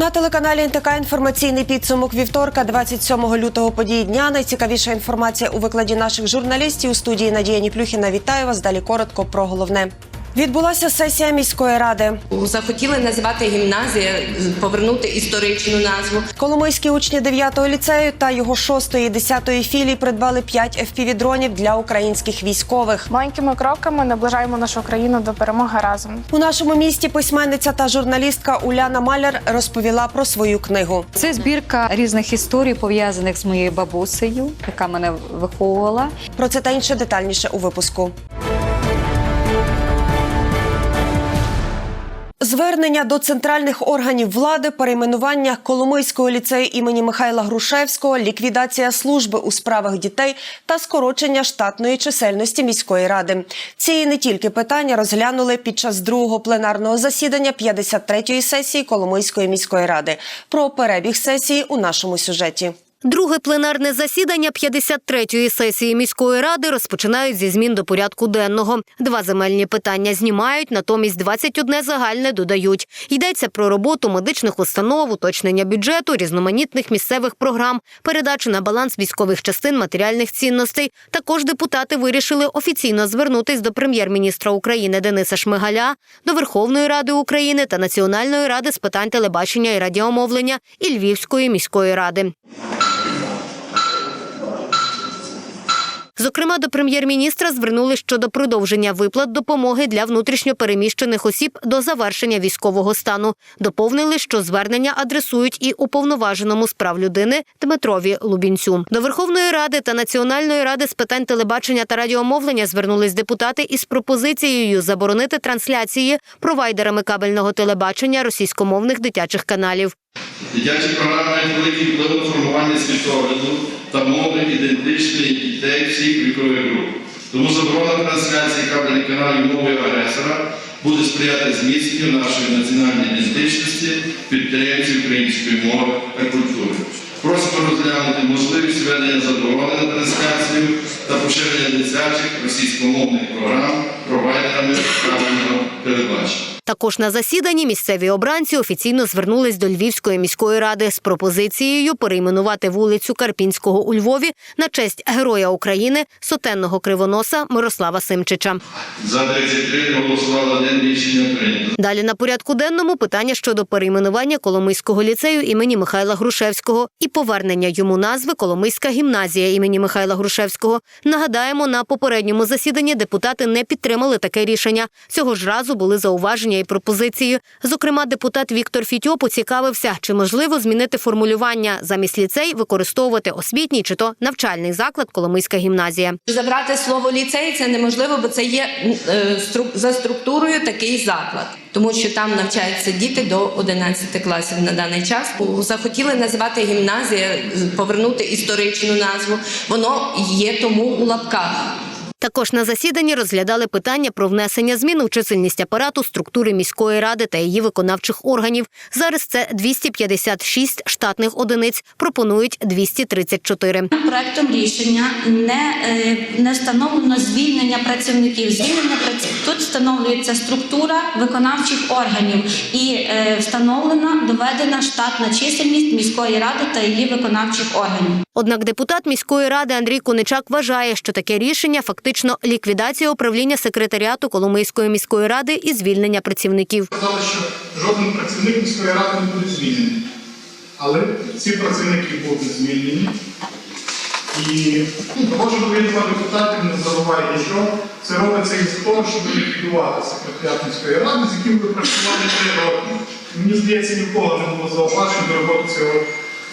На телеканалі НТК інформаційний підсумок вівторка, 27 лютого події дня. Найцікавіша інформація у викладі наших журналістів у студії Надія Ніплюхіна. Вітаю вас. Далі коротко про головне. Відбулася сесія міської ради. Захотіли називати гімназія, повернути історичну назву. Коломийські учні 9-го ліцею та його 6-ї і 10-ї філії придбали 5 FPV-дронів для українських військових. Маленькими кроками наближаємо нашу країну до перемоги разом. У нашому місті письменниця та журналістка Уляна Маляр розповіла про свою книгу. Це збірка різних історій, пов'язаних з моєю бабусею, яка мене виховувала. Про це та інше детальніше у випуску. Звернення до центральних органів влади, перейменування Коломийського ліцею імені Михайла Грушевського, ліквідація служби у справах дітей та скорочення штатної чисельності міської ради. Ці не тільки питання розглянули під час другого пленарного засідання 53-ї сесії Коломийської міської ради. Про перебіг сесії у нашому сюжеті. Друге пленарне засідання 53-ї сесії міської ради розпочинають зі змін до порядку денного. Два земельні питання знімають, натомість 21 загальне додають. Йдеться про роботу медичних установ, уточнення бюджету, різноманітних місцевих програм, передачу на баланс військових частин матеріальних цінностей. Також депутати вирішили офіційно звернутись до прем'єр-міністра України Дениса Шмигаля, до Верховної Ради України та Національної ради з питань телебачення і радіомовлення і Львівської міської ради. Зокрема, до прем'єр-міністра звернули щодо продовження виплат допомоги для внутрішньо переміщених осіб до завершення військового стану. Доповнили, що звернення адресують і уповноваженому з прав людини Дмитрові Лубінцю. До Верховної Ради та Національної ради з питань телебачення та радіомовлення звернулись депутати із пропозицією заборонити трансляції провайдерами кабельного телебачення російськомовних дитячих каналів. Дитячі програми мають великий вплив на формування світогляду та мови ідентичної дітей всіх вікових груп. Тому заборона трансляції кабельних каналів мови агресора буде сприяти зміцненню нашої національної ідентичності, підтримці української мови та культури. Просимо розглянути можливість введення заборони на трансляцію та поширення дитячих російськомовних програм провайдерами кабельного телебачення. Також на засіданні місцеві обранці офіційно звернулись до Львівської міської ради з пропозицією перейменувати вулицю Карпінського у Львові на честь Героя України сотенного кривоноса Мирослава Симчича. За 33 не голосувало один рішення прийнято. Далі на порядку денному питання щодо перейменування Коломийського ліцею імені Михайла Грушевського і повернення йому назви Коломийська гімназія імені Михайла Грушевського. Нагадаємо, на попередньому засіданні депутати не підтримали таке рішення. Цього ж разу були зауваження і пропозиції. Зокрема, депутат Віктор Фітьо поцікавився, чи можливо змінити формулювання замість ліцей використовувати освітній чи то навчальний заклад Коломийська гімназія. Забрати слово ліцей це неможливо, бо це є е, за структурою такий заклад, тому що там навчаються діти до 11 класів на даний час. Захотіли називати гімназія, повернути історичну назву. Воно є тому у лапках. Також на засіданні розглядали питання про внесення змін у чисельність апарату структури міської ради та її виконавчих органів. Зараз це 256 штатних одиниць, пропонують 234. Проектом рішення не, е, не встановлено звільнення працівників. Звільнення праці тут встановлюється структура виконавчих органів і е, встановлена доведена штатна чисельність міської ради та її виконавчих органів. Однак депутат міської ради Андрій Куничак вважає, що таке рішення фактично ліквідація управління секретаріату Коломийської міської ради і звільнення працівників. Сказали, що жоден працівник міської ради не буде звільнений. Але ці працівники будуть звільнені. І кожен відомо депутатів не забуває, що це робиться із того, щоб ліквідувати секретаріат міської ради, з яким ви працювали три роки. Мені здається, ніколи не було зауважено до роботи цього,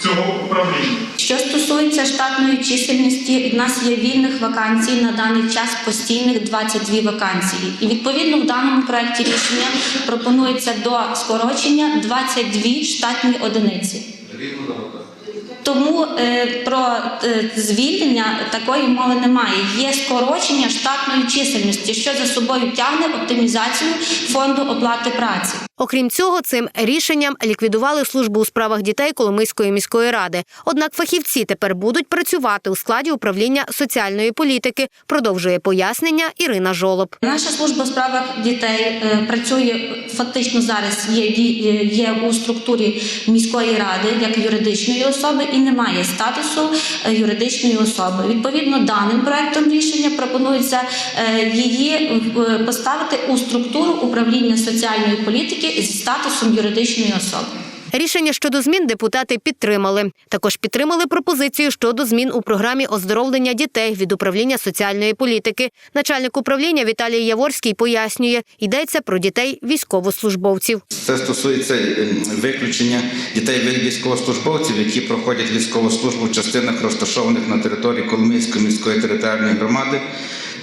цього управління. Що стосується штатної чисельності, в нас є вільних вакансій на даний час постійних 22 вакансії. І відповідно в даному проекті рішення пропонується до скорочення 22 штатні одиниці. Тому е, про е, звільнення такої мови немає. Є скорочення штатної чисельності, що за собою тягне оптимізацію фонду оплати праці. Окрім цього, цим рішенням ліквідували службу у справах дітей Коломийської міської ради. Однак фахівці тепер будуть працювати у складі управління соціальної політики. Продовжує пояснення Ірина Жолоб. Наша служба у справах дітей е, працює фактично зараз є, е, є у структурі міської ради як юридичної особи і не має статусу е, юридичної особи. Відповідно, даним проектом рішення пропонується її поставити у структуру управління соціальної політики зі статусом юридичної особи. Рішення щодо змін депутати підтримали. Також підтримали пропозицію щодо змін у програмі оздоровлення дітей від управління соціальної політики. Начальник управління Віталій Яворський пояснює, йдеться про дітей військовослужбовців. Це стосується е, виключення дітей військовослужбовців, які проходять військову службу в частинах, розташованих на території Коломийської міської територіальної громади,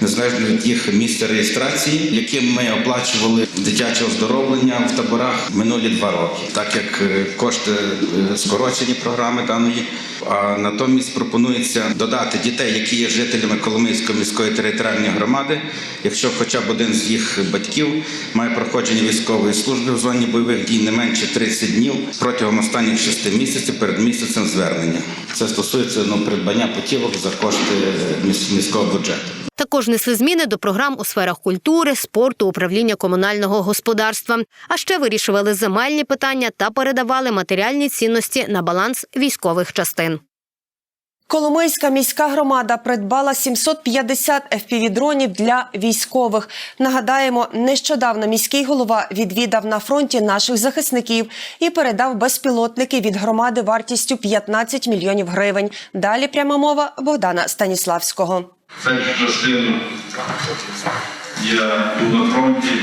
незалежно від їх місця реєстрації, яким ми оплачували дитяче оздоровлення в таборах минулі два роки, так як е, кошти е, скорочені програми даної. А натомість пропонується додати дітей, які є жителями Коломийської міської територіальної громади, якщо хоча б один з їх батьків має проходження військової служби в зоні бойових дій не менше 30 днів протягом останніх 6 місяців перед місяцем звернення. Це стосується ну, придбання путівок за кошти е, міського бюджету. Також несли зміни до програм у сферах культури, спорту, управління комунального господарства. А ще вирішували земельні питання та передавали матеріальні цінності на баланс військових частин. Коломийська міська громада придбала 750 FPV-дронів для військових. Нагадаємо, нещодавно міський голова відвідав на фронті наших захисників і передав безпілотники від громади вартістю 15 мільйонів гривень. Далі пряма мова Богдана Станіславського. Першу частину я був на фронті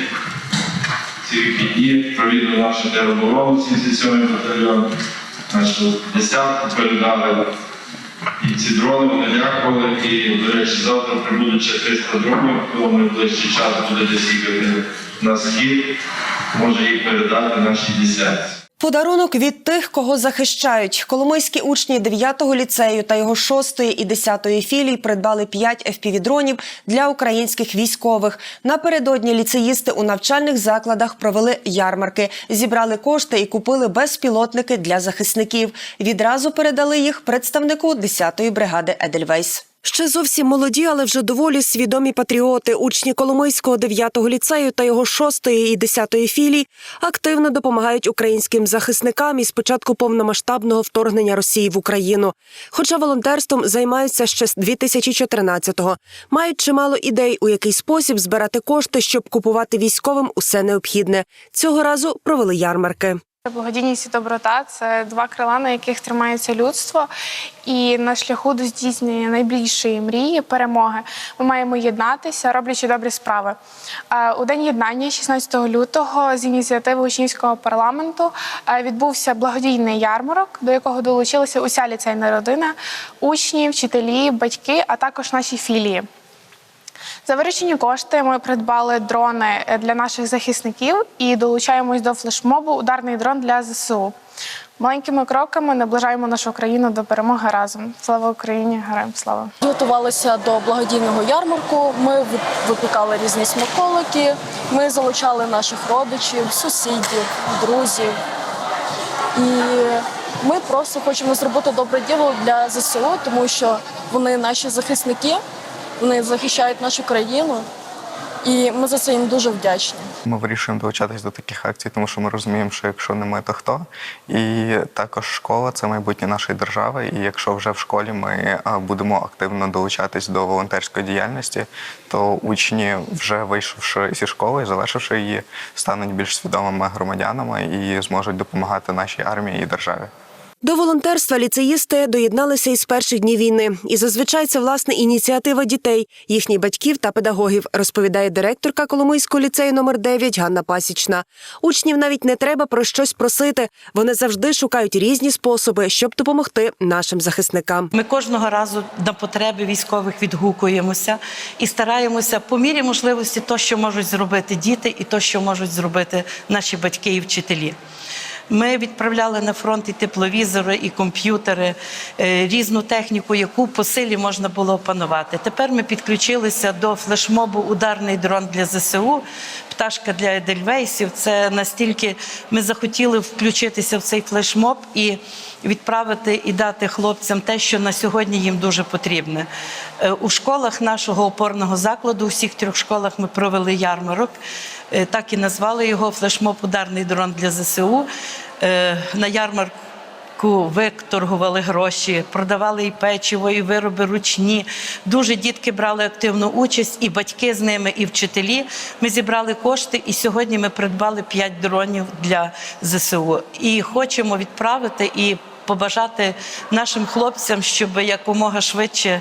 ці вихідні, провідав нашу тероборону 77 батальйон, нашу десятку передали. І ці дрони вони дякували. І, до речі, завтра прибудуть ще 300 дронів, коли в найближчий час буде десь їхати на схід, може їх передати нашій десятці. Подарунок від тих, кого захищають. Коломийські учні 9-го ліцею та його 6-ї і 10-ї філій придбали 5 FPV-дронів для українських військових. Напередодні ліцеїсти у навчальних закладах провели ярмарки, зібрали кошти і купили безпілотники для захисників. Відразу передали їх представнику 10-ї бригади Едельвейс. Ще зовсім молоді, але вже доволі свідомі патріоти. Учні Коломийського 9-го ліцею та його 6-ї і 10-ї філій активно допомагають українським захисникам із початку повномасштабного вторгнення Росії в Україну. Хоча волонтерством займаються ще з 2014-го. Мають чимало ідей, у який спосіб збирати кошти, щоб купувати військовим усе необхідне. Цього разу провели ярмарки. Благодійність і доброта це два крила, на яких тримається людство. І на шляху до здійснення найбільшої мрії перемоги ми маємо єднатися, роблячи добрі справи. Е, У день єднання, 16 лютого, з ініціативи учнівського парламенту е, відбувся благодійний ярмарок, до якого долучилася уся ліцейна родина, учні, вчителі, батьки, а також наші філії. За виручені кошти ми придбали дрони е, для наших захисників і долучаємось до флешмобу Ударний дрон для ЗСУ. Маленькими кроками наближаємо нашу країну до перемоги разом. Слава Україні! Героям слава! Готувалися до благодійного ярмарку. Ми ви- випікали різні смаколики. Ми залучали наших родичів, сусідів, друзів. І ми просто хочемо зробити добре діло для ЗСУ, тому що вони наші захисники, вони захищають нашу країну. І ми за це їм дуже вдячні. Ми вирішуємо долучатись до таких акцій, тому що ми розуміємо, що якщо не ми, то хто. І також школа це майбутнє нашої держави. І якщо вже в школі ми будемо активно долучатись до волонтерської діяльності, то учні, вже вийшовши зі школи, завершивши її, стануть більш свідомими громадянами і зможуть допомагати нашій армії і державі. До волонтерства ліцеїсти доєдналися із перших днів війни. І зазвичай це власне ініціатива дітей, їхніх батьків та педагогів, розповідає директорка Коломийського ліцею номер 9 Ганна Пасічна. Учнів навіть не треба про щось просити. Вони завжди шукають різні способи, щоб допомогти нашим захисникам. Ми кожного разу на потреби військових відгукуємося і стараємося по мірі можливості то, що можуть зробити діти, і то, що можуть зробити наші батьки і вчителі. Ми відправляли на фронт і тепловізори, і комп'ютери, е, різну техніку, яку по силі можна було опанувати. Тепер ми підключилися до флешмобу Ударний дрон для ЗСУ, пташка для Едельвейсів. Це настільки ми захотіли включитися в цей флешмоб і відправити і дати хлопцям те, що на сьогодні їм дуже потрібне. Е, У школах нашого опорного закладу, у всіх трьох школах ми провели ярмарок. Е, Так і назвали його флешмоб Ударний дрон для ЗСУ. Е, На ярмарку викторгували гроші, продавали і печиво, і вироби ручні. Дуже дітки брали активну участь, і батьки з ними, і вчителі. Ми зібрали кошти, і сьогодні ми придбали 5 дронів для ЗСУ. І хочемо відправити і побажати нашим хлопцям, щоб якомога швидше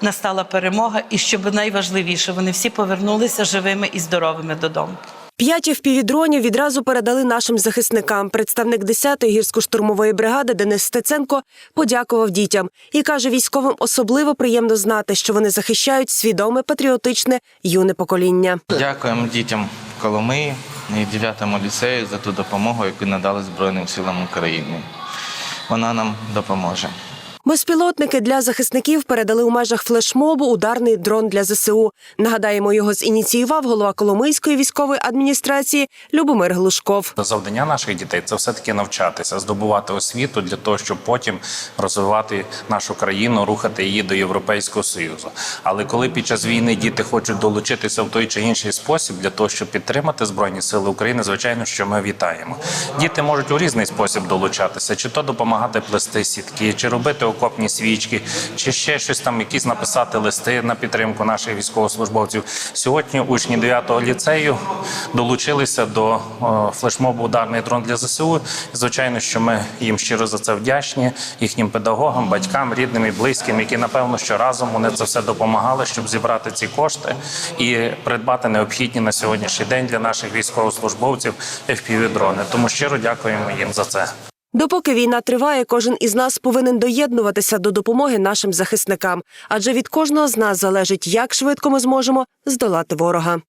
настала перемога, і щоб найважливіше вони всі повернулися живими і здоровими додому. П'ять FPV-дронів відразу передали нашим захисникам. Представник 10-ї гірсько-штурмової бригади Денис Стеценко подякував дітям і каже, військовим особливо приємно знати, що вони захищають свідоме патріотичне юне покоління. Дякуємо дітям Коломиї і 9-му ліцею за ту допомогу, яку надали Збройним силам України. Вона нам допоможе. Безпілотники для захисників передали у межах флешмобу ударний дрон для ЗСУ. Нагадаємо, його зініціював голова Коломийської військової адміністрації Любомир Глушков. Завдання наших дітей це все таки навчатися, здобувати освіту для того, щоб потім розвивати нашу країну, рухати її до Європейського союзу. Але коли під час війни діти хочуть долучитися в той чи інший спосіб для того, щоб підтримати збройні сили України, звичайно, що ми вітаємо. Діти можуть у різний спосіб долучатися, чи то допомагати плести сітки, чи робити окопні свічки, чи ще щось там, якісь написати листи на підтримку наших військовослужбовців. Сьогодні учні 9-го ліцею долучилися до флешмобу Ударний дрон для ЗСУ. Звичайно, що ми їм щиро за це вдячні, їхнім педагогам, батькам, рідним і близьким, які напевно що разом вони це все допомагали, щоб зібрати ці кошти і придбати необхідні на сьогоднішній день для наших військовослужбовців FPV-дрони. Тому щиро дякуємо їм за це. Допоки війна триває, кожен із нас повинен доєднуватися до допомоги нашим захисникам, адже від кожного з нас залежить, як швидко ми зможемо здолати ворога.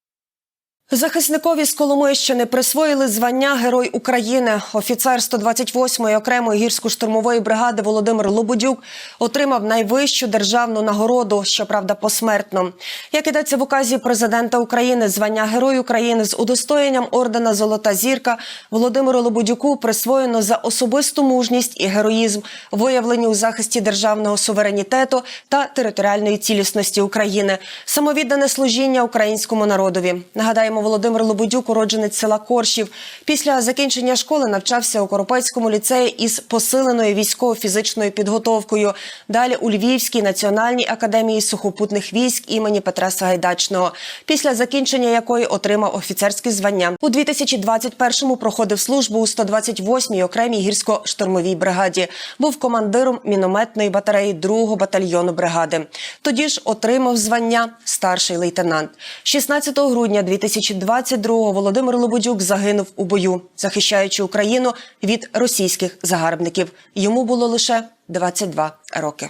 Захисникові з Коломийщини присвоїли звання Герой України. Офіцер 128-ї окремої гірсько-штурмової бригади Володимир Лободюк отримав найвищу державну нагороду, щоправда, посмертно. Як ідеться в указі президента України, звання Герой України з удостоєнням ордена Золота зірка Володимиру Лободюку присвоєно за особисту мужність і героїзм, виявлені у захисті державного суверенітету та територіальної цілісності України, самовіддане служіння українському народові. Нагадаємо, Володимир Лободюк, уродженець села Коршів. Після закінчення школи навчався у Коропецькому ліцеї із посиленою військово-фізичною підготовкою. Далі у Львівській національній академії сухопутних військ імені Петра Сагайдачного, після закінчення якої отримав офіцерське звання. У 2021-му проходив службу у 128-й окремій гірсько-штурмовій бригаді. Був командиром мінометної батареї 2-го батальйону бригади. Тоді ж отримав звання старший лейтенант. 16 грудня 2022-го Володимир Лободюк загинув у бою, захищаючи Україну від російських загарбників. Йому було лише 22 роки.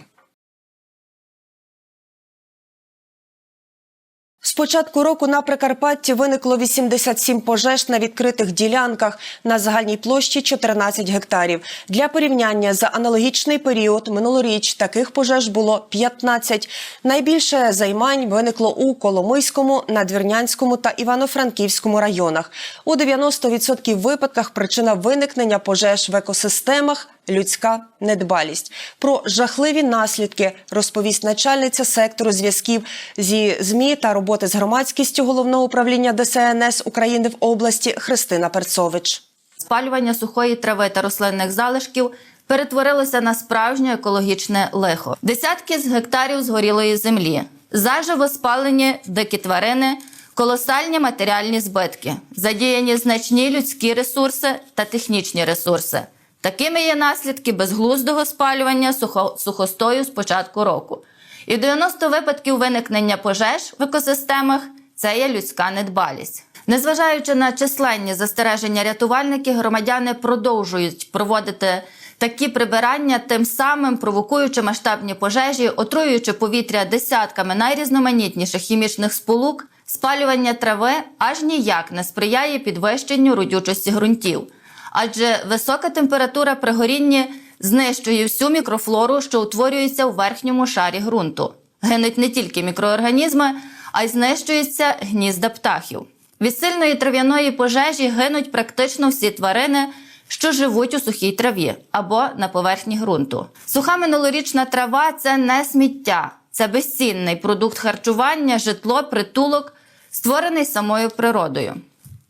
З початку року на Прикарпатті виникло 87 пожеж на відкритих ділянках на загальній площі 14 гектарів. Для порівняння за аналогічний період минулоріч таких пожеж було 15. Найбільше займань виникло у Коломийському, Надвірнянському та Івано-Франківському районах. У 90% випадках причина виникнення пожеж в екосистемах людська недбалість. Про жахливі наслідки розповість начальниця сектору зв'язків зі ЗМІ та роботи з громадськістю головного управління ДСНС України в області Христина Перцович. Спалювання сухої трави та рослинних залишків перетворилося на справжнє екологічне лихо. Десятки з гектарів згорілої землі, заживо спалені дикі тварини, колосальні матеріальні збитки, задіяні значні людські ресурси та технічні ресурси. Такими є наслідки безглуздого спалювання сухо- сухостою з початку року. І 90 випадків виникнення пожеж в екосистемах це є людська недбалість. Незважаючи на численні застереження рятувальники, громадяни продовжують проводити такі прибирання, тим самим провокуючи масштабні пожежі, отруюючи повітря десятками найрізноманітніших хімічних сполук, спалювання трави аж ніяк не сприяє підвищенню родючості ґрунтів. Адже висока температура при горінні знищує всю мікрофлору, що утворюється у верхньому шарі ґрунту. Гинуть не тільки мікроорганізми, а й знищуються гнізда птахів. Від сильної трав'яної пожежі гинуть практично всі тварини, що живуть у сухій траві або на поверхні ґрунту. Суха минулорічна трава це не сміття, це безцінний продукт харчування, житло, притулок, створений самою природою.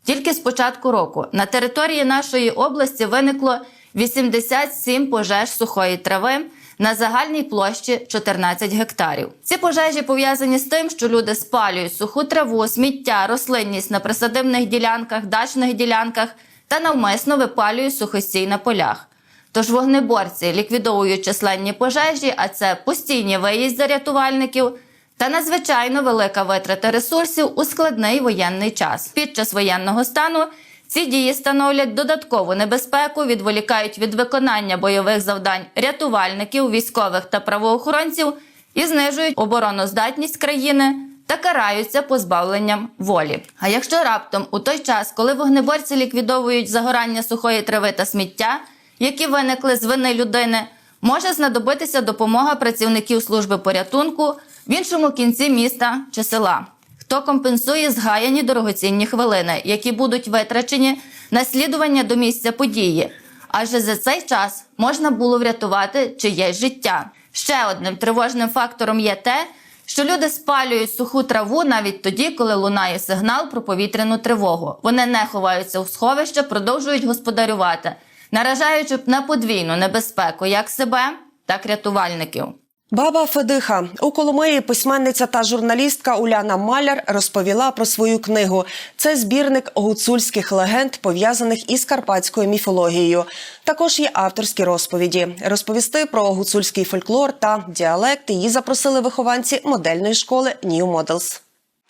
Тільки з початку року на території нашої області виникло 87 пожеж сухої трави на загальній площі 14 гектарів. Ці пожежі пов'язані з тим, що люди спалюють суху траву, сміття, рослинність на присадибних ділянках, дачних ділянках та навмисно випалюють сухостій на полях. Тож вогнеборці ліквідовують численні пожежі, а це постійні виїзди рятувальників та надзвичайно велика витрата ресурсів у складний воєнний час. Під час воєнного стану ці дії становлять додаткову небезпеку, відволікають від виконання бойових завдань рятувальників, військових та правоохоронців і знижують обороноздатність країни та караються позбавленням волі. А якщо раптом у той час, коли вогнеборці ліквідовують загорання сухої трави та сміття, які виникли з вини людини, може знадобитися допомога працівників служби порятунку в іншому кінці міста чи села. Хто компенсує згаяні дорогоцінні хвилини, які будуть витрачені на слідування до місця події, адже за цей час можна було врятувати чиєсь життя. Ще одним тривожним фактором є те, що люди спалюють суху траву навіть тоді, коли лунає сигнал про повітряну тривогу. Вони не ховаються у сховище, продовжують господарювати, наражаючи на подвійну небезпеку як себе, так рятувальників. Баба Федиха у Коломиї письменниця та журналістка Уляна Маляр розповіла про свою книгу. Це збірник гуцульських легенд, пов'язаних із карпатською міфологією. Також є авторські розповіді. Розповісти про гуцульський фольклор та діалект її запросили вихованці модельної школи New Models.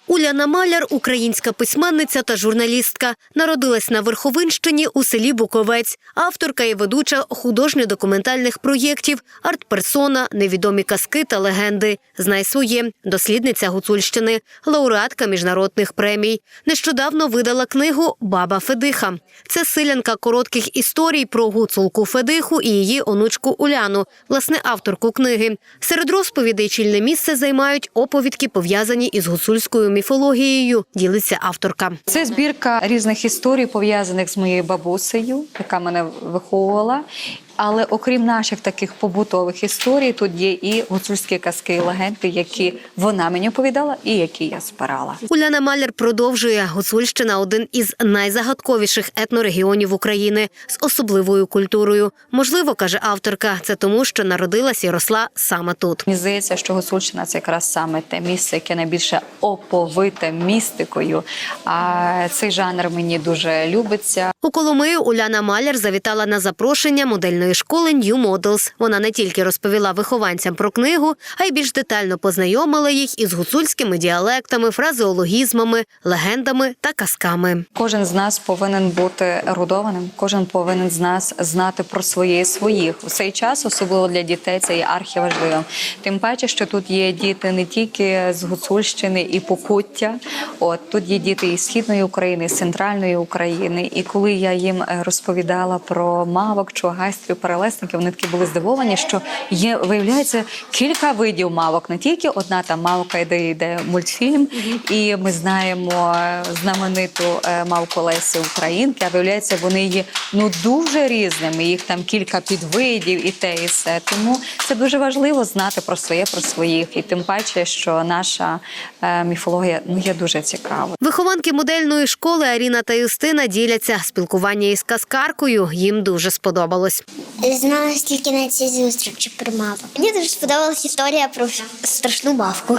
Уляна Маляр – українська письменниця та журналістка. Народилась на Верховинщині у селі Буковець. Авторка і ведуча художньо-документальних проєктів, арт-персона, невідомі казки та легенди. Знай своє – дослідниця Гуцульщини, лауреатка міжнародних премій. Нещодавно видала книгу «Баба Федиха». Це силянка коротких історій про гуцулку Федиху і її онучку Уляну, власне авторку книги. Серед розповідей чільне місце займають оповідки, пов'язані із гуцульською міфологією, ділиться авторка. Це збірка різних історій, пов'язаних з моєю бабусею, яка мене виховувала. Але окрім наших таких побутових історій, тут є і гуцульські казки і легенди, які вона мені оповідала і які я збирала. Уляна Маляр продовжує Гуцульщина один із найзагадковіших етнорегіонів України з особливою культурою. Можливо, каже авторка, це тому, що народилась і росла саме тут. Мені здається, що Гуцульщина це якраз саме те місце, яке найбільше оповите містикою. А цей жанр мені дуже любиться. У Коломию Уляна Маляр завітала на запрошення модельної школи New Models. Вона не тільки розповіла вихованцям про книгу, а й більш детально познайомила їх із гуцульськими діалектами, фразеологізмами, легендами та казками. Кожен з нас повинен бути ерудованим, кожен повинен з нас знати про своє і своїх. У цей час, особливо для дітей, це є архіважливим. Тим паче, що тут є діти не тільки з Гуцульщини і Покуття, от тут є діти із східної України, з центральної України. І коли я їм е, розповідала про мавок, чугайстрів, перелесників, вони такі були здивовані, що є виявляється кілька видів мавок, не тільки одна там мавка, де йде мультфільм, і ми знаємо е, знамениту е, мавку Лесі Українки. А виявляється, вони є ну дуже різними. Їх там кілька підвидів, і те, і все. Тому це дуже важливо знати про своє, про своїх, і тим паче, що наша е, міфологія ну є дуже цікава. Вихованки модельної школи Аріна та Юстина діляться спілкування із казкаркою. Їм дуже сподобалось. Знала тільки на цій зустрічі про мавок. Мені дуже сподобалась історія про страшну мавку.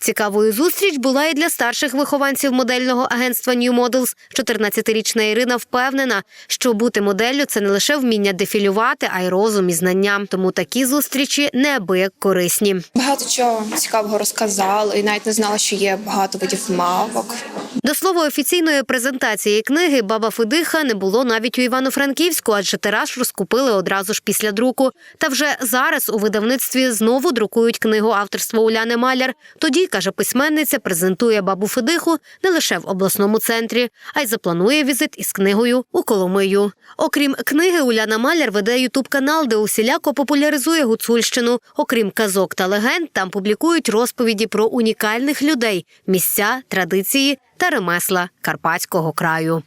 Цікавою зустріч була і для старших вихованців модельного агентства New Models. 14-річна Ірина впевнена, що бути моделлю це не лише вміння дефілювати, а й розум і знання. Тому такі зустрічі неабияк корисні. Багато чого цікавого розказали, і навіть не знала, що є багато видів мавок. До слова, офіційної презентації книги Баба Федиха не було навіть у Івано-Франківську, адже тираж розкупили одразу ж після друку. Та вже зараз у видавництві знову друкують книгу авторства Уляни Маляр. Тоді, каже письменниця, презентує бабу Федиху не лише в обласному центрі, а й запланує візит із книгою у Коломию. Окрім книги, Уляна Маляр веде ютуб канал, де усіляко популяризує гуцульщину. Окрім казок та легенд, там публікують розповіді про унікальних людей, місця, традиції та ремесла Карпатського краю.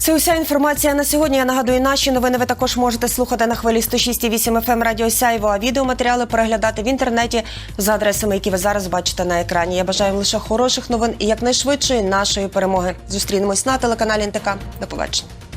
Це уся інформація на сьогодні. Я нагадую, наші новини ви також можете слухати на хвилі 106,8 FM Радіо Сяйво, а відеоматеріали переглядати в інтернеті за адресами, які ви зараз бачите на екрані. Я бажаю вам лише хороших новин і якнайшвидшої нашої перемоги. Зустрінемось на телеканалі НТК. До побачення.